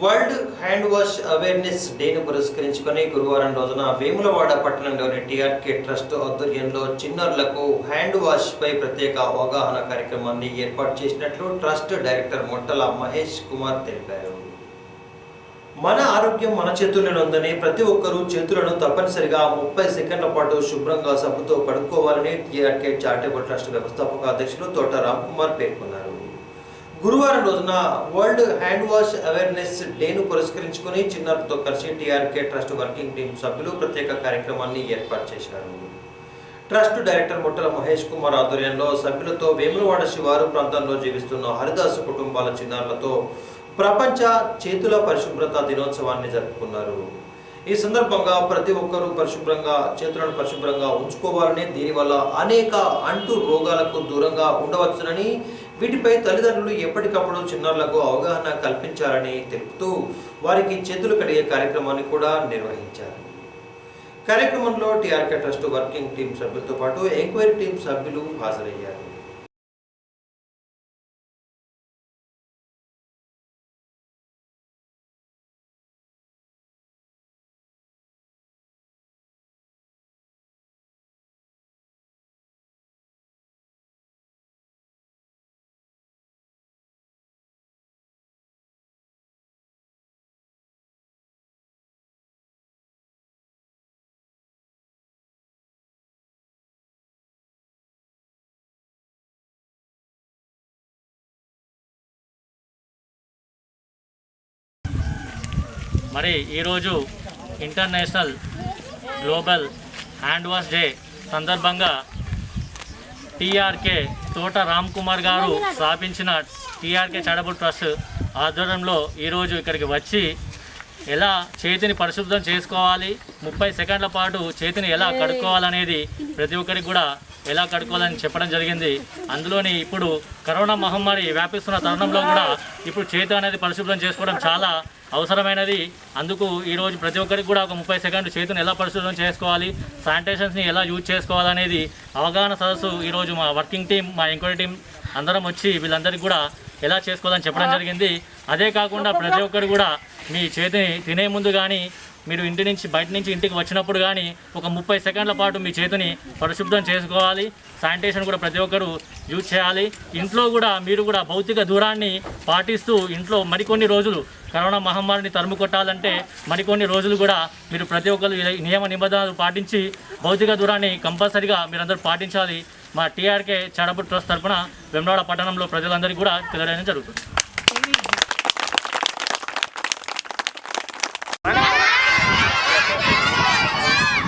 World hand wash awareness డేను పురస్కరించుకొని గురువారం రోజున వేములవాడ పట్టణంలోని టీఆర్కే ట్రస్ట్ ఆధ్వర్యంలో చిన్నారులకు హ్యాండ్ వాష్ పై ప్రత్యేక అవగాహన కార్యక్రమాన్ని ఏర్పాటు చేసినట్లు ట్రస్ట్ డైరెక్టర్ మొట్టల మహేష్ కుమార్ తెలిపారు. మన ఆరోగ్యం మన చేతుల్లోనే ఉందని ప్రతి ఒక్కరూ చేతులను తప్పనిసరిగా ముప్పై సెకండ్ల పాటు శుభ్రంగా సబ్బుతో కడుక్కోవాలని టీఆర్కే చారిటబుల్ ట్రస్ట్ వ్యవస్థాపక అధ్యక్షులు తోట రామ్ కుమార్ పేర్కొన్నారు. గురువారం రోజున వరల్డ్ హ్యాండ్ వాష్ అవేర్నెస్ డేను పురస్కరించుకుని చిన్నారులతో కలిసి టీఆర్కే ట్రస్ట్ వర్కింగ్ టీం సభ్యులు ప్రత్యేక కార్యక్రమాన్ని ఏర్పాటు చేశారు. ట్రస్ట్ డైరెక్టర్ ముట్టల మహేష్ కుమార్ ఆధ్వర్యంలో సభ్యులతో వేములవాడ శివారు ప్రాంతంలో జీవిస్తున్న హరిదాసు కుటుంబాల చిన్నారులతో ప్రపంచ చేతుల పరిశుభ్రత దినోత్సవాన్ని జరుపుకున్నారు. ఈ సందర్భంగా ప్రతి ఒక్కరూ పరిశుభ్రంగా చేతులను పరిశుభ్రంగా ఉంచుకోవాలని దీనివల్ల అనేక అంటు రోగాలకు దూరంగా ఉండవచ్చునని వీటిపై తల్లిదండ్రులు ఎప్పటికప్పుడు చిన్నారులకు అవగాహన కల్పించాలని తెలుపుతూ వారికి చేతులు కడిగే కార్యక్రమాన్ని కూడా నిర్వహించారు. కార్యక్రమంలో టీఆర్కే ట్రస్ట్ వర్కింగ్ టీం సభ్యులతో పాటు ఎంక్వైరీ టీం సభ్యులు హాజరయ్యారు. మరి ఈరోజు international global hand wash day సందర్భంగా టీఆర్కే తోట రామ్ కుమార్ గారు స్థాపించిన టీఆర్కే చాడబుల్ ట్రస్ట్ ఆధ్వర్యంలో ఈరోజు ఇక్కడికి వచ్చి ఎలా చేతిని పరిశుభ్రం చేసుకోవాలి ముప్పై సెకండ్ల పాటు చేతిని ఎలా కడుక్కోవాలనేది ప్రతి ఒక్కరికి కూడా ఎలా కడుక్కోవాలని చెప్పడం జరిగింది. అందులోని ఇప్పుడు కరోనా మహమ్మారి వ్యాపిస్తున్న తరుణంలో కూడా ఇప్పుడు చేతి అనేది పరిశుభ్రం చేసుకోవడం చాలా అవసరమైనది. అందుకు ఈరోజు ప్రతి ఒక్కరికి కూడా ఒక ముప్పై సెకండ్లు చేతిని ఎలా పరిశుభ్రం చేసుకోవాలి శానిటేషన్స్ని ఎలా యూజ్ చేసుకోవాలనేది అవగాహన సదస్సు ఈరోజు మా వర్కింగ్ టీం మా ఎంక్వైరీ టీం అందరం వచ్చి వీళ్ళందరికీ కూడా ఎలా చేసుకోవాలని చెప్పడం జరిగింది. అదే కాకుండా ప్రతి ఒక్కరు కూడా మీ చేతిని తినే ముందు కానీ మీరు ఇంటి నుంచి బయట నుంచి ఇంటికి వచ్చినప్పుడు కానీ ఒక ముప్పై సెకండ్ల పాటు మీ చేతిని పరిశుభ్రం చేసుకోవాలి. శానిటేషన్ కూడా ప్రతి ఒక్కరు యూజ్ చేయాలి. ఇంట్లో కూడా మీరు కూడా భౌతిక దూరాన్ని పాటిస్తూ ఇంట్లో మరికొన్ని రోజులు కరోనా మహమ్మారిని తరుము కొట్టాలంటే మరికొన్ని రోజులు కూడా మీరు ప్రతి ఒక్కరు నియమ నిబంధనలు పాటించి భౌతిక దూరాన్ని కంపల్సరిగా మీరందరూ పాటించాలి. మా టీఆర్కే చాడబుట్ ట్రస్ట్ తరఫున వెమ్రాడ పట్టణంలో ప్రజలందరికీ కూడా తెలియడం జరుగుతుంది.